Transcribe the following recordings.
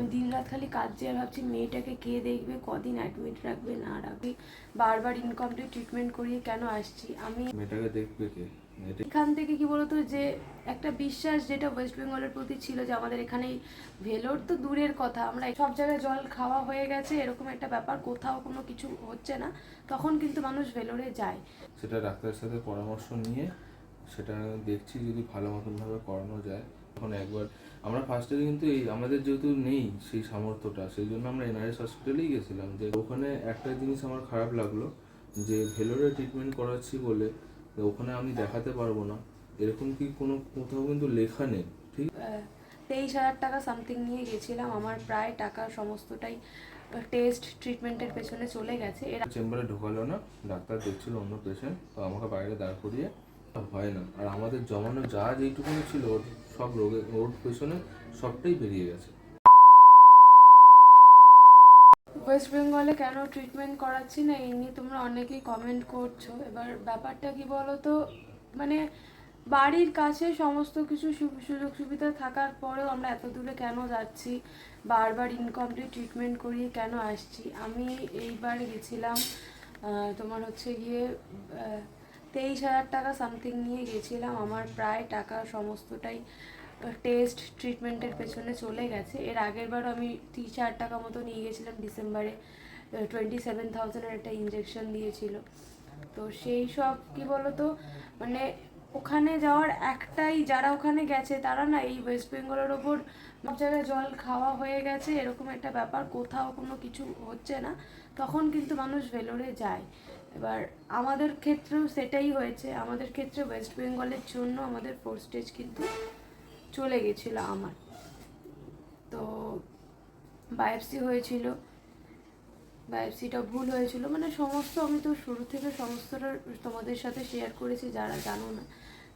আমি দিন রাত খালি কাঁদছি আর ভাবছি মেয়েটাকে কে দেখবে কদিন অ্যাডমিট রাখবে না রাখবে। বারবার ইনকমপ্লিট ট্রিটমেন্ট করিয়ে কেন আসছি? আমি মেয়েটাকে দেখবে কে? এখান থেকে কি বলতো যে একটা বিশ্বাস যেটা ওয়েস্ট বেঙ্গলের প্রতি ছিল যে আমাদের এখানে ভেলোর তো দূরের কথা আমরা সব জায়গায় জল খাওয়া হয়ে গেছে এরকম একটা ব্যাপার কোথাও কোনো কিছু হচ্ছে না তখন কিন্তু মানুষ ভেলোরে যায়। সেটা ডাক্তারের সাথে পরামর্শ নিয়ে সেটা দেখছি যদি ভালো মতনভাবে করানো যায় তখন একবার আমরা ফার্স্টে কিন্তু এই আমাদের যেহেতু নেই সেই সামর্থ্যটা সেই জন্য আমরা এনআরএস হসপিটালেই গেছিলাম। যে ওখানে একটা জিনিস আমার খারাপ লাগল যে ভেলোরে ট্রিটমেন্ট করাচ্ছি বলে ওখানে আমি দেখাতে পারব না। এরকম কি কোনো কোথাও কিন্তু লেখা নেই ঠিক? তেইশ হাজার টাকা সামথিং নিয়ে গেছিলাম। আমার প্রায় টাকা সমস্তটাই টেস্ট ট্রিটমেন্টের পেছনে চলে গেছে। এর চেম্বারে ঢোকালো না ডাক্তার দেখছিল অন্য পেশেন্ট তো আমাকে বাইরে দাঁড় করিয়ে হয় না। আর আমাদের জমানো যা যেইটুকুনি ছিল ওর সব রোগে ওর পেছনে সবটাই বেরিয়ে গেছে। ওয়েস্ট বেঙ্গলে কেন ট্রিটমেন্ট করাচ্ছি না, এই নিয়ে তোমরা অনেকেই কমেন্ট করছ। এবার ব্যাপারটা কি বলো তো মানে বাড়ির কাছে সমস্ত কিছু সুযোগ সুবিধা থাকার পরেও আমরা এত দূরে কেন যাচ্ছি? বারবার ইনকমপ্লিট ট্রিটমেন্ট করিয়ে কেন আসছি? আমি এইবার গেছিলাম তোমার হচ্ছে গিয়ে তেইশ হাজার টাকা সামথিং নিয়ে গেছিলাম। আমার প্রায় টাকা সমস্তটাই টেস্ট ট্রিটমেন্টের পেছনে চলে গেছে। এর আগের বার আমি তিরিশ হাজার টাকা মতো নিয়ে গেছিলাম ডিসেম্বরে। টোয়েন্টি সেভেন থাউজেন্ডের একটা ইঞ্জেকশন দিয়েছিল। তো সেই সব, কি বলতো মানে ওখানে যাওয়ার একটাই, যারা ওখানে গেছে, তারা না এই ওয়েস্ট বেঙ্গলের ওপর সব জায়গায় জল খাওয়া হয়ে গেছে। এরকম একটা ব্যাপার, কোথাও কোনো কিছু হচ্ছে না। তখন কিন্তু মানুষ ভেলোরে যায়। এবার আমাদের ক্ষেত্রেও সেটাই হয়েছে। আমাদের ক্ষেত্রে ওয়েস্ট বেঙ্গলের জন্য আমাদের ফোর স্টেজ কিন্তু চলে গেছিল আমার। তো বায়োপসি হয়েছিল। বায়োপসিটা ভুল হয়েছিল। মানে সমস্ত আমি তো শুরু থেকে সমস্তটা তোমাদের সাথে শেয়ার করেছি, যারা জানো না।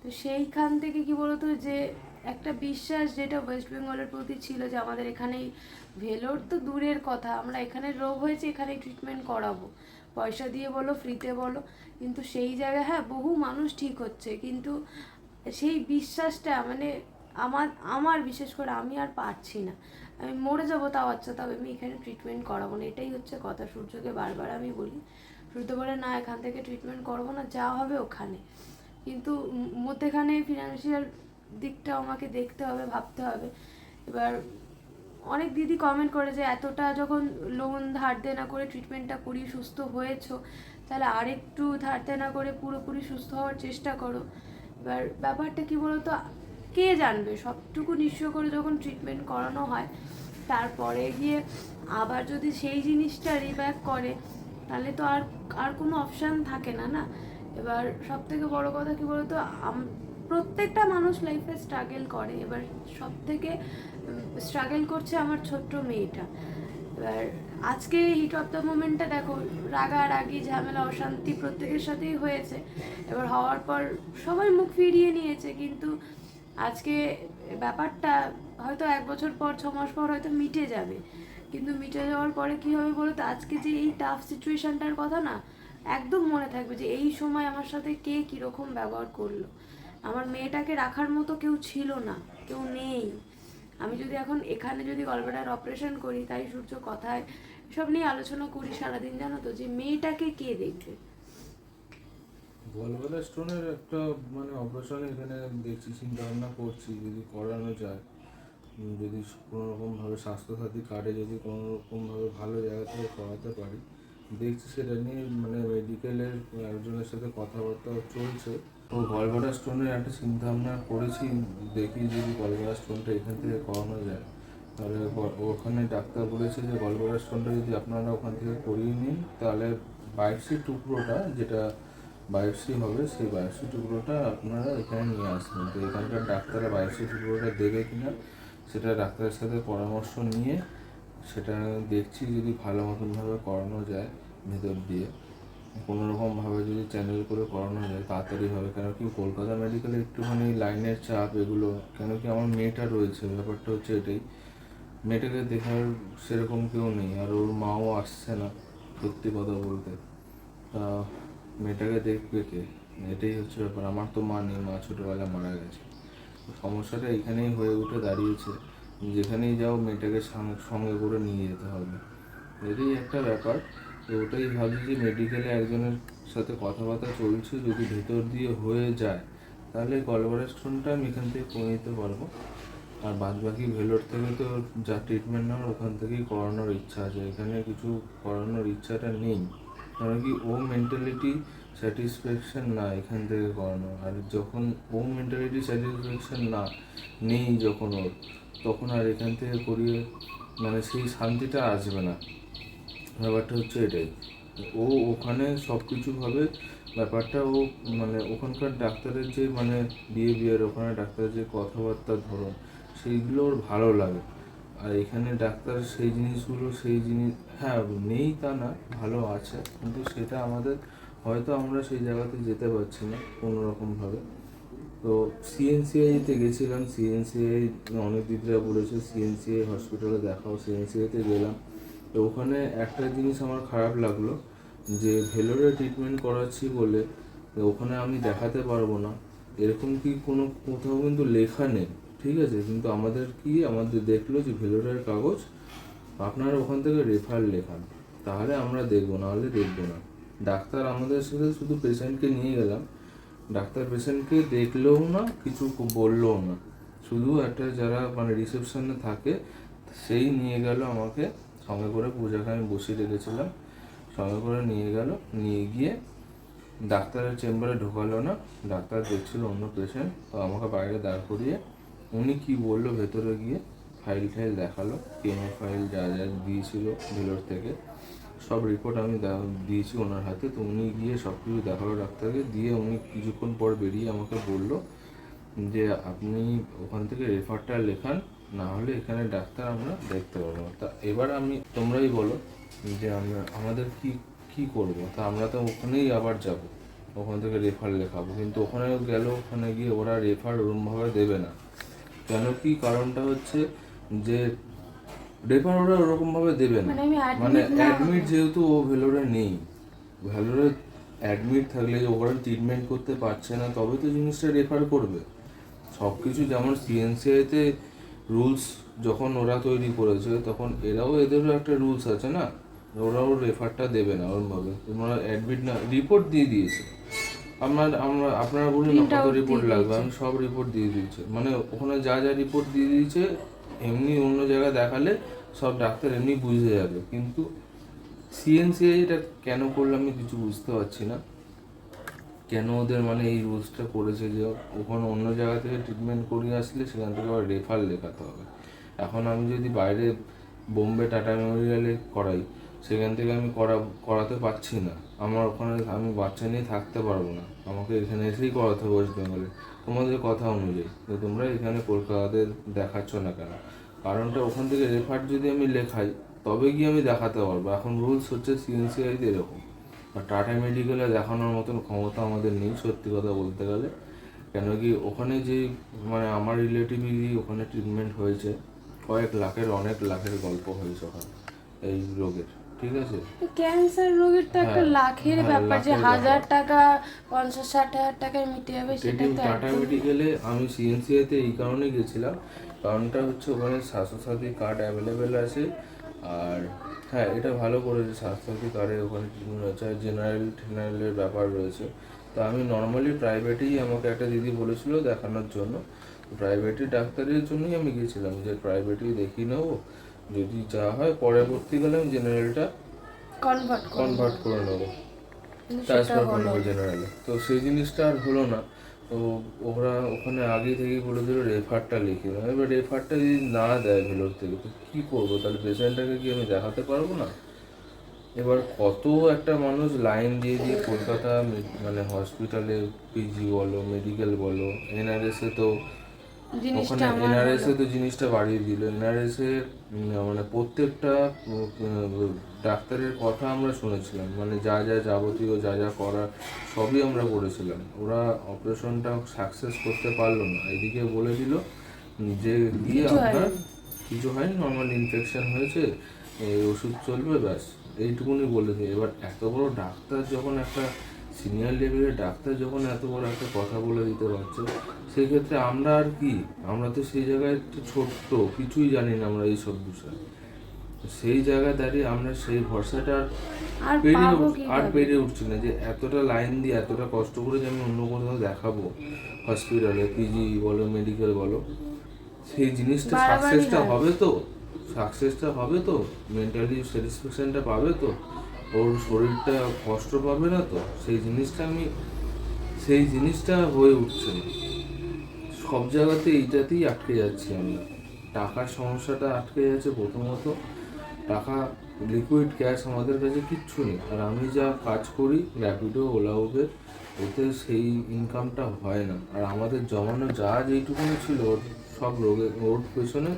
তো সেইখান থেকে কি বলতো যে, একটা বিশ্বাস যেটা ওয়েস্ট বেঙ্গলের প্রতি ছিল যে আমাদের এখানেই ভেলোর তো দূরের কথা, আমরা এখানে রোগ হয়েছে, এখানেই ট্রিটমেন্ট করাবো। পয়সা দিয়ে বলো ফ্রিতে বলো, কিন্তু সেই জায়গায় হ্যাঁ বহু মানুষ ঠিক হচ্ছে, কিন্তু সেই বিশ্বাসটা মানে আমার আমার বিশেষ করে আমি আর পারছি না। আমি মরে যাব তাও আচ্ছা তবে আমি এখানে ট্রিটমেন্ট করাবো না, এটাই হচ্ছে কথা। সূর্যকে বারবার আমি বলি, সূর্য বলে, না, এখান থেকে ট্রিটমেন্ট করব না, যা হবে ওখানে। কিন্তু মধ্যেখানে ফিনান্সিয়াল দিকটাও আমাকে দেখতে হবে, ভাবতে হবে। এবার অনেক দিদি কমেন্ট করে যে, এতটা যখন লোন ধার দেনা করে ট্রিটমেন্টটা করি সুস্থ হয়েছো, তাহলে আরেকটু ধার দেনা করে পুরোপুরি সুস্থ হওয়ার চেষ্টা করো। এবার ব্যাপারটা কি বলতো, কে জানবে? সবটুকু নিশ্চয় করে যখন ট্রিটমেন্ট করানো হয়, তারপরে গিয়ে আবার যদি সেই জিনিসটা রিব্যাক করে, তাহলে তো আর আর কোনো অপশান থাকে না না? এবার সব থেকে বড় কথা কি বলতো? প্রত্যেকটা মানুষ লাইফে স্ট্রাগল করে। এবার সব থেকে স্ট্রাগল করছে আমার ছোট্ট মেয়েটা। এবার আজকে হিট অফ দ্য মোমেন্টটা দেখো, রাগারাগি, ঝামেলা, অশান্তি প্রত্যেকের সাথেই হয়েছে। এবার হওয়ার পর সবাই মুখ ফিরিয়ে নিয়েছে, কিন্তু আজকে ব্যাপারটা হয়তো এক বছর পর, ছ মাস পর হয়তো মিটে যাবে। কিন্তু মিটে যাওয়ার পরে কি হবে বলো তো আজকে যে এই টাফ সিচুয়েশানটার কথা না একদম মনে থাকবে যে এই সময় আমার সাথে কে কীরকম ব্যবহার করল। আমার মেয়েটাকে রাখার মতো কেউ ছিল না, কেউ নেই। আমি যদি এখন এখানে যদি গল্পটার অপারেশন করি, তাই সূর্য কথায় সব নিয়ে আলোচনা করি সারাদিন, জানো তো, যে মেয়েটাকে কে দেখবে? গলগলা স্টোনের একটা মানে অপারেশন এখানে দেখছি, চিন্তা ভাবনা করছি, যদি করানো যায়। যদি কোনো রকমভাবে স্বাস্থ্যসাথী কার্ডে যদি কোনো রকমভাবে ভালো জায়গা থেকে করাতে পারি দেখছি সেটা নিয়ে মানে মেডিকেলের একজনের সাথে কথাবার্তা চলছে। তো গলগলা স্টোনের একটা চিন্তা ভাবনা করেছি, দেখি যদি গলগলা স্টোনটা এখান থেকে করানো যায়। তাহলে ওখানে ডাক্তার বলেছে যে গলগলা স্টোনটা যদি আপনারা ওখান থেকে করিয়ে নিন, তাহলে বায়োপসি টুকরোটা যেটা বায়োপসি হবে, সেই বায়োপসি টুকরোটা আপনারা এখানে নিয়ে আসবেন। তো এখানকার ডাক্তাররা বায়োপসি টুকরোটা দেবে কিনা, সেটা ডাক্তারের সাথে পরামর্শ নিয়ে সেটা দেখছি যদি ভালো মতনভাবে করানো যায় ভেতর দিয়ে কোনো রকমভাবে যদি চ্যানেল করে করানো যায় তাড়াতাড়ি হবে। কেন কি কলকাতা মেডিকেলে একটুখানি লাইনের চাপ এগুলো, কেন কি আমার মেয়েটা রয়েছে, ব্যাপারটা হচ্ছে এটাই। মেয়েটাকে দেখার সেরকম কেউ নেই আর ওর মাও আসছে না, সত্যি কথা বলতে। তা মেয়েটাকে দেখবে কে? এটাই হচ্ছে ব্যাপার। আমার তো মা নেই, মা ছোটোবেলা মারা গেছে। সমস্যাটা এখানেই হয়ে উঠে দাঁড়িয়েছে। যেখানেই যাও মেয়েটাকে সঙ্গে করে নিয়ে যেতে হবে। এটাই একটা ব্যাপার। তো ওটাই ভাবছি যে মেডিকেলে একজনের সাথে কথাবার্তা চলছে, যদি ভেতর দিয়ে হয়ে যায়, তাহলে কলবারেশনটা আমি এখান থেকে করে নিতে পারব। আর বাদ বাকি ভেলোর থেকে তো যা ট্রিটমেন্ট নেওয়ার, ওখান থেকেই করানোর ইচ্ছা আছে। এখানে কিছু করানোর ইচ্ছাটা নেই। কারণ কি, ও মেন্টালিটি স্যাটিসফ্যাকশন না এখান থেকে করানো আর যখন ও মেন্টালিটি স্যাটিসফ্যাকশন না, নেই যখন ওর তখন আর এখান থেকে করিয়ে মানে সেই শান্তিটা আসবে না। ব্যাপারটা হচ্ছে এটাই। ও ওখানে সব কিছুভাবে ব্যাপারটা ও মানে ওখানকার ডাক্তারের যে মানে বিহেভিয়ার ওখানে ডাক্তারের যে কথাবার্তার ধরন, সেইগুলো ওর ভালো লাগে। আর এখানে ডাক্তার সেই জিনিসগুলো, সেই জিনিস হ্যাঁ নেই তা না, ভালো আছে। কিন্তু সেটা আমাদের, হয়তো আমরা সেই জায়গাতে যেতে পারছি না কোনো রকমভাবে তো সিএনসিআইতে গেছিলাম সিএনসিআই অনেক দিদিরা বলেছে সিএনসিআই হসপিটালে দেখাও সিএনসিআইতে গেলাম। তো ওখানে একটা জিনিস আমার খারাপ লাগল যে ভেলোরে ট্রিটমেন্ট করাচ্ছি বলে ওখানে আমি দেখাতে পারব না। এরকম কি কোনো, কোথাও কিন্তু লেখা নেই, ঠিক আছে? কিন্তু আমাদের কি, আমাদের দেখল যে ভেলোরের কাগজ, আপনারা ওখান থেকে রেফার লেখান। তাহলে আমরা দেখব নাহলে দেখব না। ডাক্তার আমাদের সাথে শুধু পেশেন্টকে নিয়ে গেলাম। ডাক্তার পেশেন্টকে দেখলেও না, কিছু বললেও না। শুধু একটা যারা মানে রিসেপশনে থাকে, সেই নিয়ে গেল আমাকে, সঙ্গে করে পূজাকে আমি বসিয়ে রেখেছিলাম। সঙ্গে করে নিয়ে গেল, নিয়ে গিয়ে ডাক্তারের চেম্বারে ঢোকালো না। ডাক্তার দেখছিল অন্য পেশেন্ট তো আমাকে বাইরে দাঁড় করিয়ে উনি কি বলল ভেতরে গিয়ে ফাইল টাইল দেখাল। কেমো ফাইল যা যা দিয়েছিল ভেলোর থেকে। সব রিপোর্ট আমি দিয়েছি ওনার হাতে। তো উনি গিয়ে সব কিছু দেখাল ডাক্তারকে। দিয়ে উনি কিছুক্ষণ পর বেরিয়ে আমাকে বলল যে, আপনি ওখান থেকে রেফারটা লেখান, না হলে এখানে ডাক্তার আমরা দেখতে পারব না তা এবার আমি, তোমরাই বলো যে, আমরা, আমাদের কি কি করব? তা আমরা তো ওখানেই আবার যাব, ওখান থেকে রেফার লেখাবো। কিন্তু ওখানে গেল, ওখানে গিয়ে ওরা রেফার ওরমভাবে দেবে না। কেন কি কারণটা হচ্ছে যে রেফার ওরা ওরকমভাবে দেবে না। মানে admit মানে অ্যাডমিট যেহেতু ও ভেলোরে নেই ভেলোরে অ্যাডমিট থাকলে যে ওরা ট্রিটমেন্ট করতে পারছে না তবে তো জিনিসটা রেফার করবে। সব কিছু যেমন সিএনসিআইতে রুলস যখন ওরা তৈরি করেছে তখন এরাও এদেরও একটা রুলস আছে না? ওরাও রেফারটা দেবে না ওরমভাবে। তোমরা অ্যাডমিট না রিপোর্ট দিয়ে দিয়েছে। আপনার আমরা আপনারা বলুন কত রিপোর্ট লাগবে আমি সব রিপোর্ট দিয়ে দিয়েছে। মানে ওখানে যা যা রিপোর্ট দিয়ে দিয়েছে এমনি অন্য জায়গায় দেখালে সব ডাক্তার এমনি বুঝে যাবে। কিন্তু সিএনসিআই এটা কেন করলে আমি কিছু বুঝতে পারছি না। কেন ওদের মানে এই রুলসটা করেছে যে ওখানে অন্য জায়গা থেকে ট্রিটমেন্ট করিয়ে আসলে সেখান থেকে আবার রেফার লেখাতে হবে। এখন আমি যদি বাইরে বোম্বে, টাটা মেমোরিয়ালে করাই, সেখান থেকে আমি করা, করাতে পারছি না। আমার ওখানে আমি বাচ্চা নিয়ে থাকতে পারব না। আমাকে এখানে এসেই করাতে হবে ওয়েস্ট বেঙ্গলে। তোমাদের কথা অনুযায়ী। যে তোমরা এখানে কলকাতাতে দেখাচ্ছ না কেন? কারণটা ওখান থেকে রেফার যদি আমি লেখাই, তবে গিয়ে আমি দেখাতে পারব। এখন রুলস হচ্ছে সিএনসিআইতে এরকম। আর টাটা মেডিকেলে দেখানোর মতন ক্ষমতা আমাদের নেই, সত্যি কথা বলতে গেলে। কেন কি ওখানে যে মানে আমার রিলেটিভই ওখানে ট্রিটমেন্ট হয়েছে, কয়েক লাখের, অনেক লাখের গল্প হয়েছে ওখানে, এই রোগের। ঠিক আছে? ক্যান্সার রোগের তো একটা হ্যাঁ, লাখের হ্যাঁ, ব্যাপার যে হাজার টাকা পঞ্চাশ ষাট হাজার টাকায় মিটে যাবে সেটা তো টাটা মেডিকেলে আমি সিএনসিআইতে এই কারণে গেছিলাম। কারণটা হচ্ছে ওখানে স্বাস্থ্যসাথী কার্ড অ্যাভেলেবেল আছে। আর হ্যাঁ এটা ভালো করেছে স্বাস্থ্যসাথী কার্ডে ওখানে ট্রিটমেন্ট আর জেনারেল টেনারেলের ব্যাপার রয়েছে। তো আমি নর্মালি প্রাইভেটেই আমাকে একটা দিদি বলেছিল দেখানোর জন্য। প্রাইভেটে ডাক্তারের জন্যই আমি গেছিলাম। যে প্রাইভেটেই দেখিয়ে নেব। যদি যা হয় পরবর্তীকালে আমি জেনারেলটা কনভার্ট করে কনভার্ট করে নেব। ট্রান্সফার করে নেব জেনারেলে তো সেই জিনিসটা আর হলো না। তো ওরা ওখানে আগে থেকেই বলে দিল রেফারটা লিখে দাও এবার রেফারটা যদি না দেয় ভেলোর থেকে তো কী করব? তাহলে পেশেন্টটাকে কি আমি দেখাতে পারব না? এবার কত একটা মানুষ লাইন দিয়ে দিয়ে কলকাতা মানে হসপিটালে পিজি বলো মেডিকেল বলো এনআরএসে তো জিনিসটা আমার এনআরএস তো জিনিসটা বাড়িয়ে দিল। এনআরএস এ মানে প্রত্যেকটা ডাক্তারের কথা আমরা শুনেছিলাম। মানে যা যা যাবতীয় যা যা করার সবই আমরা করেছিলাম। ওরা অপারেশনটা সাকসেস করতে পারল না। এদিকে বলে দিল যে দিয়ে আপনার। কিছু হয়নি নর্মাল ইনফেকশন হয়েছে এই ওষুধ চলবে ব্যাস। এইটুকুনি বলে দিয়ে এবার এত বড় ডাক্তার যখন একটা সিনিয়র লেভেলের ডাক্তার যখন এত বড় একটা কথা বলে দিতে পারছে সেক্ষেত্রে আমরা আর কি? আমরা তো সেই জায়গায় একটু ছোট্ট কিছুই জানি না আমরা এইসব বিষয়ে। সেই জায়গায় দাঁড়িয়ে আমরা সেই ভরসাটা আর আর পেরে আর? পেরে উঠছি না যে এতটা লাইন দিয়ে এতটা কষ্ট করে যে আমি অন্য কোথাও দেখাবো হসপিটালে পিজি বলো মেডিকেল বলো সেই জিনিসটা সাকসেসটা হবে তো? সাকসেসটা হবে তো? মেন্টালি স্যাটিসফ্যাকশনটা পাবে তো? ওর শরীরটা কষ্ট পাবে না তো? সেই জিনিসটা আমি, সেই জিনিসটা হয়ে উঠছে না। সব জায়গাতে এইটাতেই আটকে যাচ্ছি আমরা টাকার সমস্যাটা আটকে যাচ্ছে প্রথমত। টাকা লিকুইড ক্যাশ আমাদের কাছে কিচ্ছু নেই। আর আমি যা কাজ করি র্যাপিডো ওলা উবের ওতে সেই ইনকামটা হয় না। আর আমাদের জমানো যা যেইটুকুনি ছিল, ওর সব রোগে, ওর পেছনে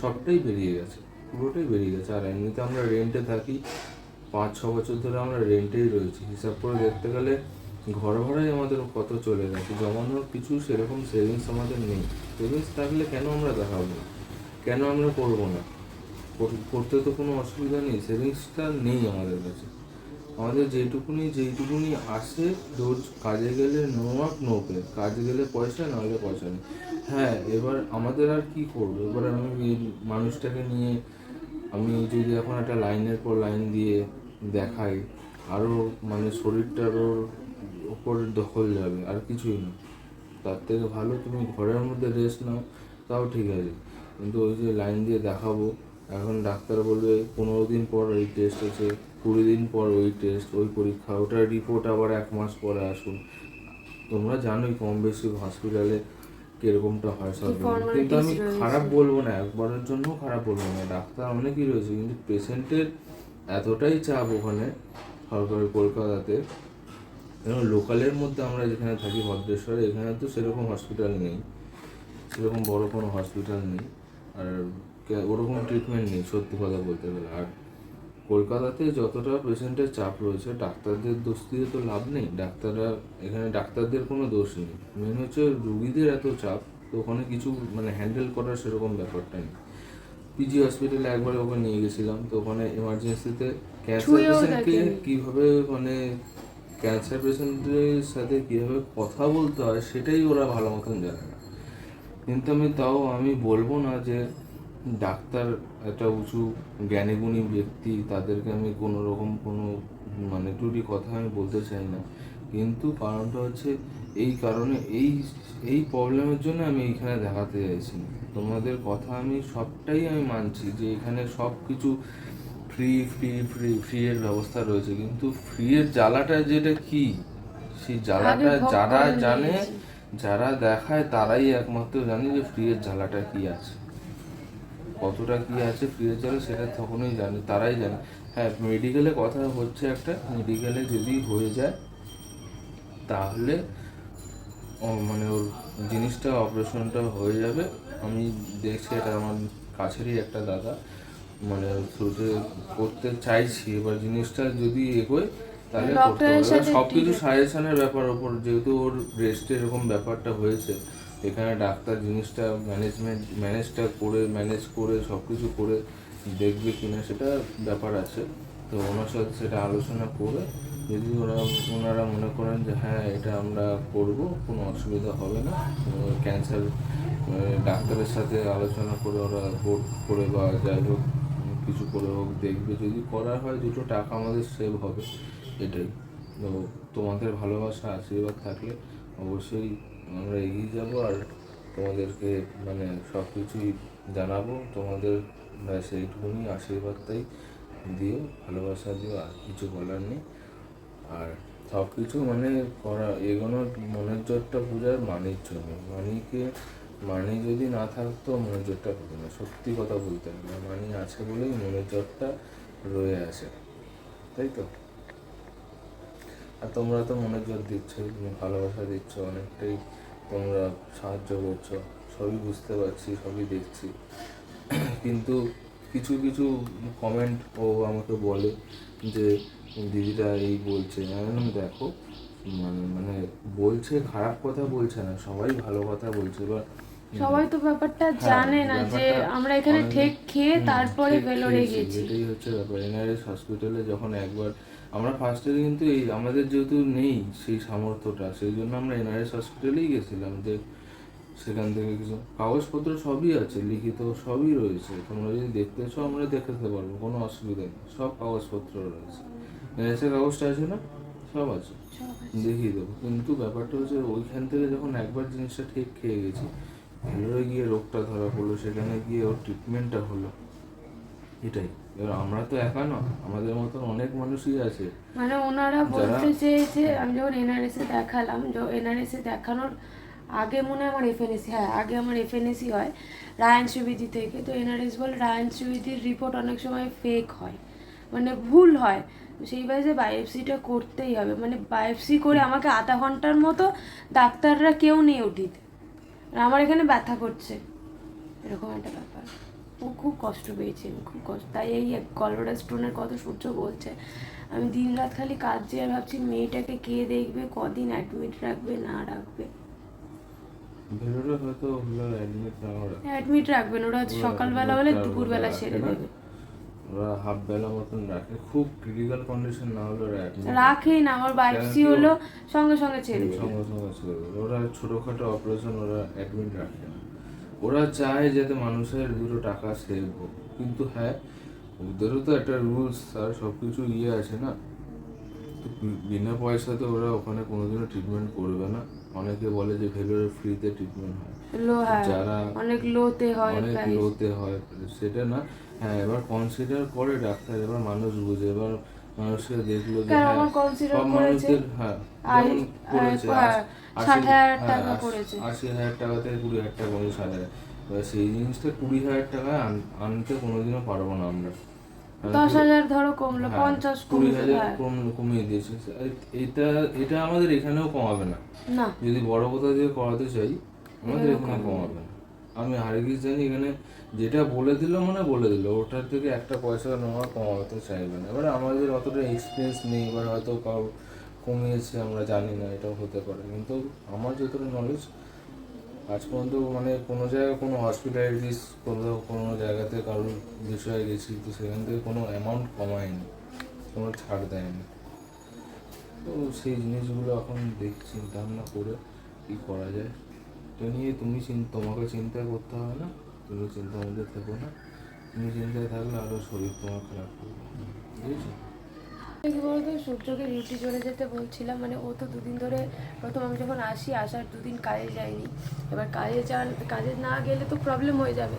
সবটাই বেরিয়ে গেছে। পুরোটাই বেরিয়ে গেছে। আর এমনিতে আমরা রেন্টে থাকি। পাঁচ ছ বছর ধরে আমরা রেন্টেই রয়েছি। হিসাব করে দেখতে গেলে ঘর ভাড়াই আমাদের কত চলে গেছে। জমানোর কিছু সেরকম সেভিংস আমাদের নেই। সেভিংস থাকলে কেন আমরা দেখাবো না? কেন আমরা করব না? করতে তো কোনো অসুবিধা নেই। সেভিংসটা নেই আমাদের কাছে। আমাদের যেইটুকুনি যেইটুকুনি আসে রোজ কাজে গেলে নো আপ নো পে কাজে গেলে পয়সা, নাহলে পয়সা নেই। হ্যাঁ এবার আমাদের আর কি করব? এবার আমি মানুষটাকে নিয়ে আমি যদি এখন একটা লাইনের পর লাইন দিয়ে দেখাই আরও মানে শরীরটার ওর ওপর দখল যাবে, আর কিছুই না। তার থেকে ভালো তুমি ঘরের মধ্যে রেস্ট নাও, তাও ঠিক আছে। কিন্তু ওই যে লাইন দিয়ে দেখাবো, এখন ডাক্তার বলবে পনেরো দিন পর এই টেস্ট আছে, কুড়ি দিন পর ওই টেস্ট ওই পরীক্ষা, ওটার রিপোর্ট আবার এক মাস পরে আসুন। তোমরা জানোই কম বেশি হসপিটালে কিরকমটা হয় সব কিন্তু আমি খারাপ বলব না একবারের জন্য খারাপ বলব না ডাক্তার অনেকই রয়েছে? কিন্তু পেশেন্টের এতটাই চাপ ওখানে সরকারি কলকাতাতে। এবং লোকালের মধ্যে আমরা যেখানে থাকি ভদ্রেশ্বরে এখানে তো সেরকম হসপিটাল নেই। সেরকম বড় কোনো হসপিটাল নেই। আর ওরকম ট্রিটমেন্ট নেই সত্যি কথা বলতে গেলে। আর কলকাতাতে যতটা পেশেন্টের চাপ রয়েছে ডাক্তারদের দোষ দিয়ে তো লাভ নেই। ডাক্তাররা এখানে ডাক্তারদের কোনো দোষ নেই। মেন হচ্ছে রুগীদের এত চাপ তো ওখানে কিছু মানে হ্যান্ডেল করার সেরকম ব্যাপারটা নেই। পিজি হসপিটালে একবার ওকে নিয়ে গেছিলাম তো ওখানে এমার্জেন্সিতে ক্যান্সার পেশেন্টকে। কীভাবে মানে ক্যান্সার পেশেন্টের সাথে কীভাবে কথা বলতে হয় সেটাই ওরা ভালো মতন জানে না। কিন্তু আমি তাও আমি বলব না যে ডাক্তার একটা উঁচু জ্ঞানীগুণী ব্যক্তি তাদেরকে আমি কোনো রকম কোনো মানে টুটি কথা আমি বলতে চাই না। কিন্তু কারণটা হচ্ছে এই কারণে এই এই প্রবলেমের জন্য আমি এইখানে দেখাতে চাইছি তোমাদের কথা আমি সবটাই আমি মানছি যে এখানে সব কিছু ফ্রি ফ্রি ফ্রি ফ্রি এর ব্যবস্থা রয়েছে। কিন্তু ফ্রি এর জ্বালাটা যেটা কি? সেই জ্বালাটা যারা জানে যারা দেখায় তারাই একমাত্র জানে যে ফ্রি এর জ্বালাটা কি আছে। কতটা কি আছে ফ্রি এর সেটা তখনই জানে তারাই জানে। হ্যাঁ মেডিকেলে কথা হচ্ছে একটা মেডিকেলে যদি হয়ে যায় তাহলে মানে ওর জিনিসটা অপারেশনটা হয়ে যাবে। আমি দেখছি এটা আমার কাছেরই একটা দাদা মানে থ্রুতে করতে চাইছি। এবার জিনিসটা যদি এগোয় তাহলে করতে হবে। সব কিছু সাজেশনের ব্যাপার ওপর যেহেতু ওর রেস্টে এরকম ব্যাপারটা হয়েছে এখানে ডাক্তার জিনিসটা ম্যানেজমেন্ট ম্যানেজটা করে ম্যানেজ করে সব কিছু করে দেখবে কিনা সেটা ব্যাপার আছে। তো ওনার সাথে সেটা আলোচনা করে যদি ওরা, ওনারা মনে করেন যে হ্যাঁ এটা আমরা করব, কোনো অসুবিধা হবে না। ক্যান্সার ডাক্তারের সাথে আলোচনা করে ওরা বোর্ড করে বা যাই হোক, কিছু করে হোক, দেখবে। যদি করা হয়, দুটো টাকা আমাদের সেভ হবে, এটাই। তো তোমাদের ভালোবাসা, আশীর্বাদ থাকলে অবশ্যই আমরা এগিয়ে যাব আর তোমাদেরকে মানে সব কিছুই জানাব। তোমাদের ব্যাস এইটুকুনি আশীর্বাদটাই দিও, ভালোবাসা দিও, আর কিছু বলার নেই। আর সব কিছু মানে করা এগোনোর মনের জোরটা পূজার মানির জন্য। মানিকে, মানি যদি না থাকতো মনের জোরটা হতো না। সত্যি কথা বলতে হবে। মানি আছে বলেই মনের জোরটা রয়ে আছে তাই তো? আর তোমরা তো জোর দিচ্ছ তুমি ভালোবাসা দিচ্ছ অনেকটাই তোমরা সাহায্য করছ সবই বুঝতে পারছি সবই দেখছি। কিন্তু কিছু কিছু কমেন্ট ও আমাকে বলে যে দিদিরা এই বলছে। আমি দেখো মানে মানে বলছে খারাপ কথা বলছে না সবাই ভালো কথা বলছে। এবার সবাই তো ব্যাপারটা হ্যাঁ, জানে না যে আমরা এখানে ঠেক খেয়ে তারপরে ভেলোরে গেছি এটাই হচ্ছে ব্যাপার। এনআরএস হসপিটালে যখন একবার আমরা ফার্স্টে কিন্তু এই আমাদের যেহেতু নেই সেই সামর্থ্যটা, সেই জন্য আমরা এনআরএস হসপিটালেই গেছিলাম। যে সেখান থেকে কিছু কাগজপত্র সবই আছে, লিখিত সবই রয়েছে। তোমরা যদি দেখতে চাও, আমরা দেখাতে পারব, কোনো অসুবিধা নেই। সব কাগজপত্র রয়েছে। এনআরএসের কাগজটা আছে না? সব আছে। দেখিয়ে দেবো। কিন্তু ব্যাপারটা হচ্ছে ওইখান থেকে যখন একবার জিনিসটা ঠিক খেয়ে গেছি ভেলোরে গিয়ে রোগটা ধরা পড়ল, সেখানে গিয়ে ওর ট্রিটমেন্টটা হলো। এটাই। এবার আমরা তো একা না আমাদের মতন অনেক মানুষই আছে। মানে ওনারা বলতে চেয়েছে আমি যখন এনআরএস এ দেখালাম এনআরএস এ দেখানোর আগে মনে হয় আমার এফএনএসি হ্যাঁ আগে আমার এফএনএসি হয় রায়ান সুবিধি থেকে। তো এনআরএস বলে রায়ান সুবিধির রিপোর্ট অনেক সময় ফেক হয়। মানে ভুল হয়। সেই বাজে বায়োপসিটা করতেই হবে। মানে বায়োপসি করে আমাকে আধা ঘণ্টার মতো ডাক্তাররা কেউ নেই ওটিতে। আমার এখানে ব্যথা করছে। এরকম একটা ব্যাপার। ও খুব কষ্ট পেয়েছে খুব কষ্ট। তাই এই গলব্লাডার স্টোনের কথা সূর্য বলছে। আমি দিন রাত খালি কাজ যে আর ভাবছি মেয়েটাকে কে দেখবে কদিন অ্যাডমিট রাখবে না রাখবে। অ্যাডমিট রাখবেন ওরা সকালবেলা হলে দুপুরবেলা সেরে দেবে। ওরা হাফ বেলা মতন রাখে। খুব ক্রিটিক্যাল কন্ডিশন না হলে ওরা রাখেই না আমার বায়োপসি হলো সঙ্গে সঙ্গে ছেড়ে দেবে। সঙ্গে সঙ্গে ছেড়ে ওরা ছোটোখাটো অপারেশন ওরা অ্যাডমিট রাখে না। ওরা চায় যাতে মানুষের দুটো টাকা সেভ হোক। কিন্তু হ্যাঁ ওদেরও তো একটা রুলস আর সব কিছু ইয়ে আছে না? তো বিনা পয়সাতে ওরা ওখানে কোনোদিনও ট্রিটমেন্ট করবে না। অনেকে বলে যে ভেলোরে ফ্রিতে ট্রিটমেন্ট হয়। হ্যাঁ। যারা অনেক লোতে হয় অনেক লোতে হয়। সেটা না হ্যাঁ এবার কনসিডার করে ডাক্তার এবার মানুষ বুঝে। এবার মানুষকে দেখল যে হ্যাঁ আমার করেছে? হ্যাঁ আর- ষাট হাজার হ্যাঁ, টাকা আশ- আশি হাজার টাকা থেকে কুড়ি হাজার টাকা করেছে ষাট হাজার। এবার সেই জিনিসটা কুড়ি হাজার টাকায় আনতে কোনোদিনও পারব না আমরা। দশ হাজার ধরো কমলো পঞ্চাশ কুড়ি হাজার। কম- কমিয়ে দিয়েছে। এটা এটা আমাদের এখানেও কমাবে না। যদি বড় কোথাও দিয়ে করাতে চাই আমাদের এখানে কমাবে না। আমি হারগিস জানি এখানে যেটা বলে দিল মানে বলে দিল। ওটার থেকে একটা পয়সা নেওয়া, কমাতে চাইবে না। এবার আমাদের অতটা এক্সপিরিয়েন্স নেই, এবার হয়তো কাউ কমিয়েছে, আমরা জানি না, এটাও হতে পারে। কিন্তু আমার যতটা নলেজ আজ পর্যন্ত মানে কোনো জায়গায় কোনো হসপিটালিটিস কোনো কোনো জায়গাতে কারোর বিষয়ে গেছি, তো সেখান থেকে কোনো অ্যামাউন্ট কমায়নি। কোনো ছাড় দেয়নি। তো সেই জিনিসগুলো এখন দেখ চিন্তা ভাবনা করে কী করা যায়। এটা নিয়ে তুমি তোমাকে চিন্তা করতে হবে না। তুমি চিন্তার মধ্যে থেকো না। তুমি চিন্তায় থাকলে আরও শরীর তোমার খারাপ করবে। বুঝেছ? কি বলতো, সূর্যকে ডিউটি চলে যেতে বলছিলাম মানে ও তো দুদিন ধরে, প্রথম আমি যখন আসি, আসার দুদিন কাজে যাইনি। এবার কাজে যান, কাজে না গেলে তো প্রবলেম হয়ে যাবে।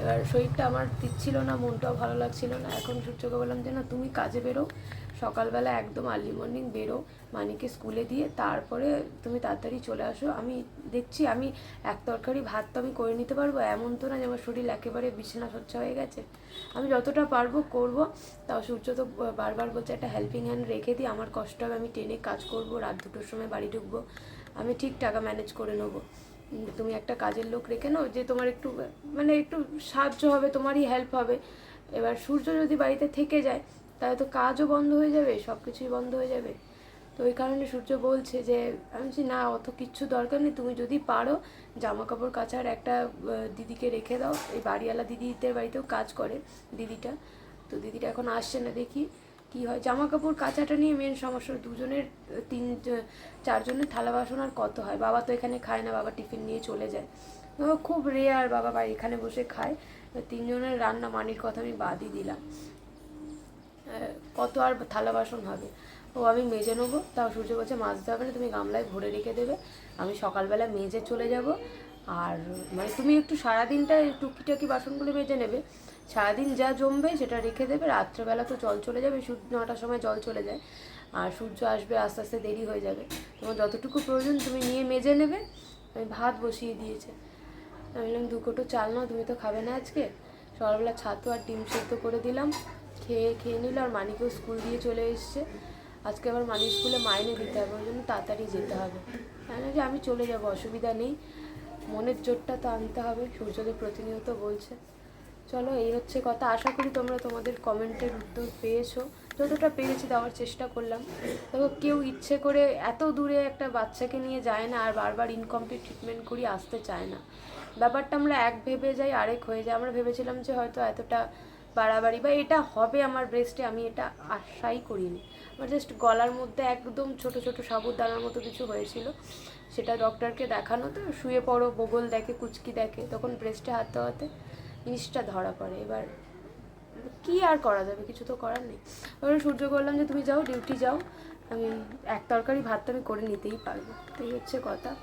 এবার শরীরটা আমার দিচ্ছিল না, মনটাও ভালো লাগছিল না। এখন সূর্যকে বললাম যে, না, তুমি কাজে বেরো সকালবেলা একদম আর্লি মর্নিং বেরো, মানিকে স্কুলে দিয়ে তারপরে তুমি তাড়াতাড়ি চলে আসো। আমি দেখছি আমি এক তরকারি ভাত তো আমি করে নিতে পারব, এমন তো না যে আমার শরীর একেবারে বিছানা সচ্ছা হয়ে গেছে। আমি যতটা পারব করব, তাও সূর্য তো বারবার বলছে একটা হেল্পিং হ্যান্ড রেখে দিই আমার কষ্ট হবে, আমি ট্রেনে কাজ করব, রাত দুটোর সময় বাড়ি ঢুকবো, আমি ঠিক টাকা ম্যানেজ করে নেব। তুমি একটা কাজের লোক রেখে নাও যে তোমার একটু মানে একটু সাহায্য হবে, তোমারই হেল্প হবে। এবার সূর্য যদি বাড়িতে থেকে যায় তাহলে তো কাজও বন্ধ হয়ে যাবে সব কিছুই বন্ধ হয়ে যাবে। তো ওই কারণে সূর্য বলছে যে, আমি বলছি, না, অত কিচ্ছু দরকার নেই, তুমি যদি পারো জামা কাপড় কাচার একটা দিদিকে রেখে দাও, এই বাড়িওয়ালা দিদিদের বাড়িতেও কাজ করে, দিদিটা। তো দিদিটা এখন আসছে না, দেখি কি হয়। জামা কাপড় কাচাটা নিয়ে মেন সমস্যা, দুজনের, তিন, চারজনের থালা বাসন আর কত হয়? বাবা তো এখানে খায় না, বাবা টিফিন নিয়ে চলে যায়। খুব রেয়ার বাবা বাড়ি এখানে বসে খায়। তিনজনের রান্না মানির কথা আমি বাদই দিলাম। কত আর থালা বাসন হবে? ও, আমি মেজে নেব। তাও সূর্য বলছে মাজতে হবে না, তুমি গামলায় ভরে রেখে দেবে। আমি সকালবেলা মেজে চলে যাব। আর মানে তুমি একটু সারাদিনটা টুকিটাকি বাসনগুলো মেজে নেবে। সারাদিন যা জমবে সেটা রেখে দেবে। রাত্রেবেলা তো জল চলে যাবে সূর্য নটার সময় জল চলে যায়। আর সূর্য আসবে, আস্তে আস্তে দেরি হয়ে যাবে। তোমার যতটুকু প্রয়োজন, তুমি নিয়ে মেজে নেবে। আমি ভাত বসিয়ে দিয়েছে। আমি বললাম, দু কোটো চাল নাও, তুমি তো খাবে না আজকে। সকালবেলা ছাতু আর ডিম সেদ্ধ করে দিলাম। খেয়ে খেয়ে নিল আর মানিকেও স্কুল দিয়ে চলে এসছে। আজকে আবার মানি স্কুলে মাইনে দিতে হবে, ওই জন্য তাড়াতাড়ি যেতে হবে। আমি যে আমি চলে যাব, অসুবিধা নেই। মনের জোরটা তো আনতে হবে সূর্যদেব প্রতিনিয়ত বলছে। চলো, এই হচ্ছে কথা। আশা করি তোমরা তোমাদের কমেন্টের উত্তর পেয়েছ। যতটা পেরেছি দেওয়ার চেষ্টা করলাম। দেখো, কেউ ইচ্ছে করে এত দূরে একটা বাচ্চাকে নিয়ে যায় না, আর বারবার ইনকমপ্লিট ট্রিটমেন্ট করি আসতে চায় না। ব্যাপারটা আমরা এক ভেবে যাই, আরেক হয়ে যায়। আমরা ভেবেছিলাম যে হয়তো এতটা বাড়াবাড়ি বা এটা হবে আমার ব্রেস্টে আমি এটা আশাই করিনি। আমার জাস্ট গলার মধ্যে একদম ছোট ছোট সাবুদানার মতো কিছু হয়েছিল। সেটা ডক্টরকে দেখানো তো, শুয়ে পড়ো, বগল দেখে, কুচকি দেখে, তখন ব্রেস্টে হাত দেওয়াতে জিনিসটা ধরা পড়ে। এবার কি আর করা যাবে? কিছু তো করার নেই। এবার সূর্য বললাম যে, তুমি যাও ডিউটি যাও। আমি এক তরকারি ভাত তো আমি করে নিতেই পারব। এই হচ্ছে কথা।